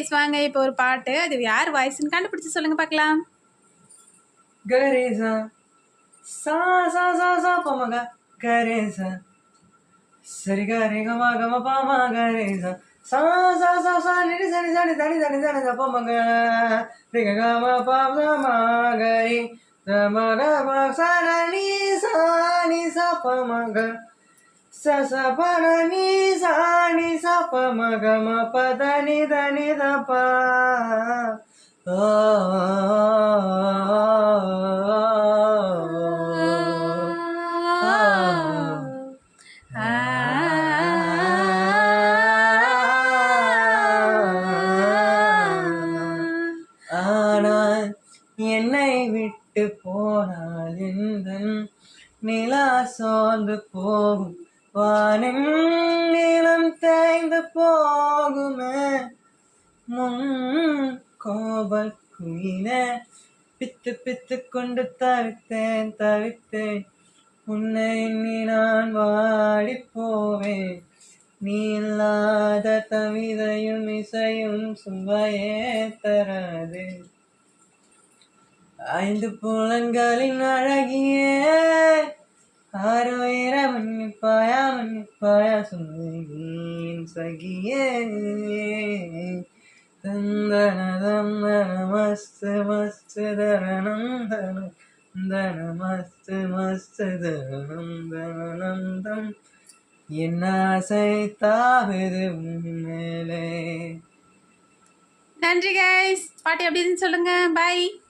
Guys வாங்க இப்போ ஒரு பாட்டு. அது யார் வாய்ஸ்னு கண்டுபிடிச்சு சொல்லுங்க பார்க்கலாம். கரேசா. சா சா சா சா பமக கரேசா. சரி கரி கமா கம பாமா கரேசா. சா சா சா சா நிடி சரி சரி தனி தனி தனி ச பமக ரிக கம பாமா கரி. தமக ப சர நீ சா நீ ச பமக ச பர நீ சா நீ ச பமக ம பத நி த நி த பா ஆனால் என்னை விட்டு போனால் இந்த நிலா சோர்ந்து போகும் வானின் நிலம் தேய்ந்து போகுமே. முன் கோபல் குயில பித்து பித்து கொண்டு தவித்தேன் தவித்தேன். உன்னை எண்ணி நான் வாடி போவேன். நீ இல்லாத தவிதையும் இசையும் சுவையே தராது. ஐந்து புலன்களின் அழகியே. ஆறு நிற்பாயா நிற்பாயா சொன்னேன் சகியே. தந்தன தந்தன மஸ்து மஸ்து தரணம் தனம் தன மஸ்து மஸ்து தரணம் தனநந்தம் என் ஆசை தாவுது உன் மேலே நன்றி கைஸ் பாட்டி எப்படி சொல்லுங்க. பாய்